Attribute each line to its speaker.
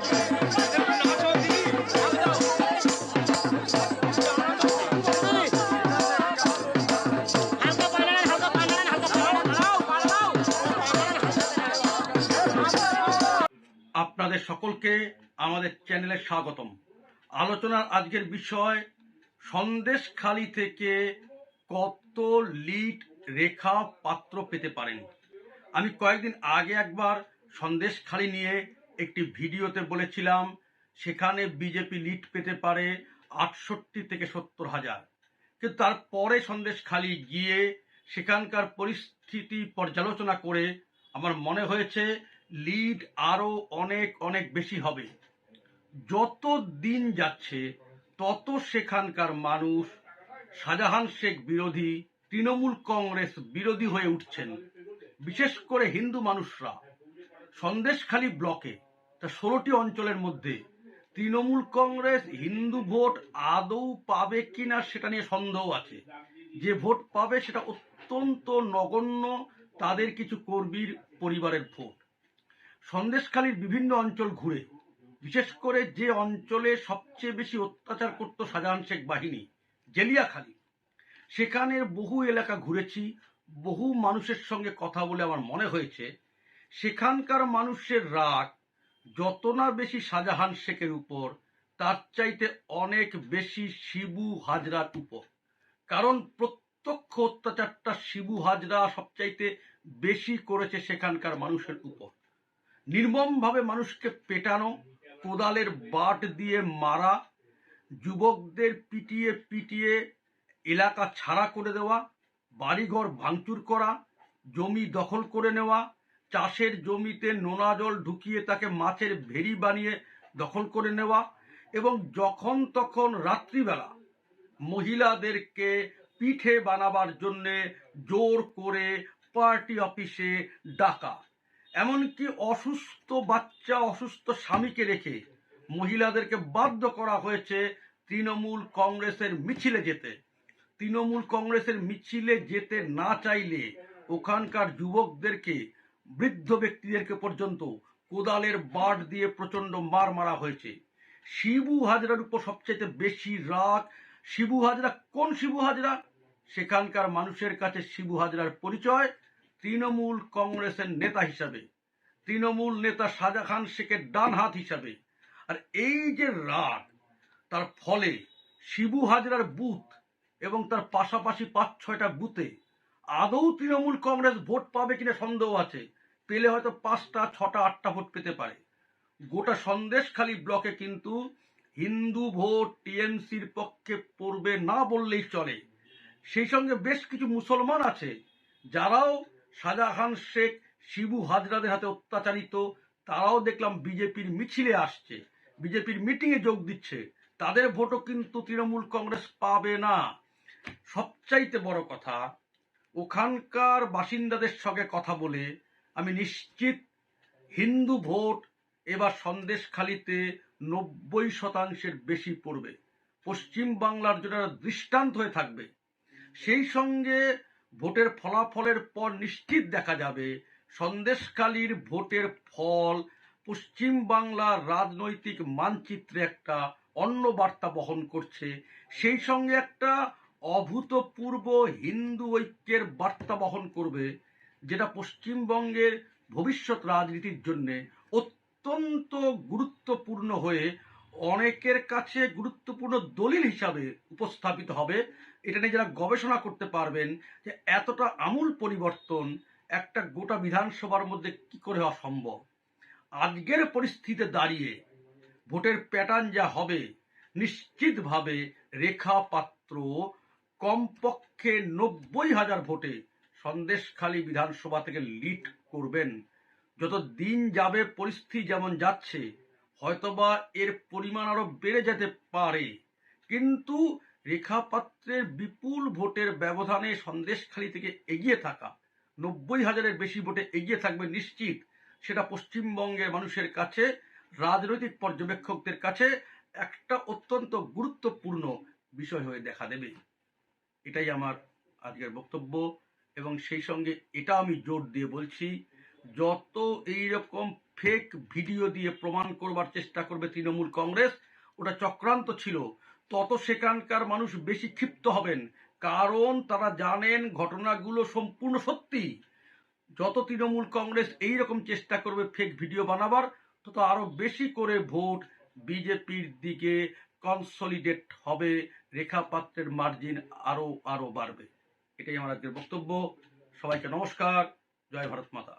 Speaker 1: আপনাদের সকলকে আমাদের চ্যানেলে স্বাগতম আলোচনার আজকের বিষয় সন্দেশ খালি থেকে কত লিড রেখা পাত্র পেতে পারেন আমি কয়েকদিন আগে একবার সন্দেশ খালি নিয়ে একটি ভিডিওতে বলেছিলাম সেখানে বিজেপি লিড পেতে পারে আটষট্টি থেকে সত্তর হাজার কিন্তু তারপরে সন্দেশখালি গিয়ে সেখানকার পরিস্থিতি পর্যালোচনা করে আমার মনে হয়েছে লিড আরও অনেক অনেক বেশি হবে যত দিন যাচ্ছে তত সেখানকার মানুষ শাহজাহান শেখ বিরোধী তৃণমূল কংগ্রেস বিরোধী হয়ে উঠছেন বিশেষ করে হিন্দু মানুষরা সন্দেশখালী ব্লকে তা ষোলোটি অঞ্চলের মধ্যে তৃণমূল কংগ্রেস হিন্দু ভোট আদৌ পাবে কিনা সেটা নিয়ে সন্দেহ আছে যে ভোট পাবে সেটা অত্যন্ত নগণ্য তাদের কিছু কর্মীর পরিবারের ভোট সন্দেশখালীর বিভিন্ন অঞ্চল ঘুরে বিশেষ করে যে অঞ্চলে সবচেয়ে বেশি অত্যাচার করত শাহজাহান শেখ বাহিনী জেলিয়াখালী সেখানের বহু এলাকা ঘুরেছি বহু মানুষের সঙ্গে কথা বলে আমার মনে হয়েছে সেখানকার মানুষের রাগ যত না বেশি শাহজাহান শেখের উপর তার চাইতে অনেক বেশি শিবু হাজরার উপর কারণ প্রত্যক্ষ অত্যাচারটা শিবু হাজরা সবচাইতে বেশি করেছে সেখানকার মানুষের উপর নির্মমভাবে মানুষকে পেটানো কোদালের বাট দিয়ে মারা যুবকদের পিটিয়ে পিটিয়ে এলাকা ছাড়া করে দেওয়া বাড়িঘর ভাঙচুর করা জমি দখল করে নেওয়া চাষের জমিতে নোনা জল ঢুকিয়ে তাকে মাছের ভেরি বানিয়ে দখল করে নেওয়া এবং যখন তখন রাত্রিবেলা মহিলাদেরকে পিঠে বানাবার জন্যে জোর করে পার্টি অফিসে ডাকা এমনকি অসুস্থ বাচ্চা অসুস্থ স্বামীকে রেখে মহিলাদেরকে বাধ্য করা হয়েছে তৃণমূল কংগ্রেসের মিছিলে যেতে তৃণমূল কংগ্রেসের মিছিলে যেতে না চাইলে ওখানকার যুবকদেরকে বৃদ্ধ ব্যক্তিদেরকে পর্যন্ত কোদালের বাট দিয়ে প্রচণ্ড মার মারা হয়েছে শিবু হাজরার উপর সবচেয়ে বেশি রাগ শিবু হাজরা কোন শিবু হাজরা সেখানকার মানুষের কাছে শিবু হাজরার পরিচয় তৃণমূল কংগ্রেসের নেতা হিসাবে তৃণমূল নেতা সাজা খান শেখের ডান হাত হিসাবে আর এই যে রাগ তার ফলে শিবু হাজরার বুথ এবং তার পাশাপাশি পাঁচ ছয়টা বুথে আদৌ তৃণমূল কংগ্রেস ভোট পাবে কিনা সন্দেহ আছে পেলে হয়তো পাঁচটা ছটা আটটা ভোট পেতে পারে গোটা খালি ব্লকে কিন্তু হিন্দু ভোট টিএমসির পক্ষে পড়বে না বললেই চলে সেই সঙ্গে বেশ কিছু মুসলমান আছে যারাও শাহজাহান শেখ শিবু হাজরাদের হাতে অত্যাচারিত তারাও দেখলাম বিজেপির মিছিলে আসছে বিজেপির মিটিংয়ে যোগ দিচ্ছে তাদের ভোটও কিন্তু তৃণমূল কংগ্রেস পাবে না সবচাইতে বড় কথা ওখানকার বাসিন্দাদের সঙ্গে কথা বলে আমি নিশ্চিত হিন্দু ভোট এবার খালিতে নব্বই শতাংশের বেশি পড়বে পশ্চিম বাংলার যেটা দৃষ্টান্ত হয়ে থাকবে সেই সঙ্গে ভোটের ফলাফলের পর নিশ্চিত দেখা যাবে সন্দেশকালীর ভোটের ফল পশ্চিম বাংলার রাজনৈতিক মানচিত্রে একটা অন্য বার্তা বহন করছে সেই সঙ্গে একটা অভূতপূর্ব হিন্দু ঐক্যের বার্তা বহন করবে যেটা পশ্চিমবঙ্গের ভবিষ্যৎ রাজনীতির জন্যে অত্যন্ত গুরুত্বপূর্ণ হয়ে অনেকের কাছে গুরুত্বপূর্ণ দলিল হিসাবে উপস্থাপিত হবে এটা নিয়ে যারা গবেষণা করতে পারবেন যে এতটা আমূল পরিবর্তন একটা গোটা বিধানসভার মধ্যে কি করে হওয়া সম্ভব আজকের পরিস্থিতিতে দাঁড়িয়ে ভোটের প্যাটার্ন যা হবে নিশ্চিতভাবে রেখা পাত্র কমপক্ষে নব্বই হাজার ভোটে সন্দেশখালী বিধানসভা থেকে লিড করবেন যত দিন যাবে পরিস্থিতি যেমন যাচ্ছে হয়তোবা এর পরিমাণ আরও বেড়ে যেতে পারে কিন্তু রেখাপাত্রের বিপুল ভোটের ব্যবধানে সন্দেশখালী থেকে এগিয়ে থাকা নব্বই হাজারের বেশি ভোটে এগিয়ে থাকবে নিশ্চিত সেটা পশ্চিমবঙ্গের মানুষের কাছে রাজনৈতিক পর্যবেক্ষকদের কাছে একটা অত্যন্ত গুরুত্বপূর্ণ বিষয় হয়ে দেখা দেবে এটাই আমার আজকের বক্তব্য এবং সেই সঙ্গে এটা আমি জোর দিয়ে বলছি যত এই রকম ফেক ভিডিও দিয়ে প্রমাণ করবার চেষ্টা করবে তৃণমূল কংগ্রেস ওটা চক্রান্ত ছিল তত সেখানকার মানুষ বেশি ক্ষিপ্ত হবেন কারণ তারা জানেন ঘটনাগুলো সম্পূর্ণ সত্যি যত তৃণমূল কংগ্রেস এই রকম চেষ্টা করবে ফেক ভিডিও বানাবার তত আরও বেশি করে ভোট বিজেপির দিকে কনসলিডেট হবে রেখাপাত্রের মার্জিন আরও আরও বাড়বে এটাই আমার আজকের বক্তব্য সবাইকে নমস্কার জয় ভারত মাতা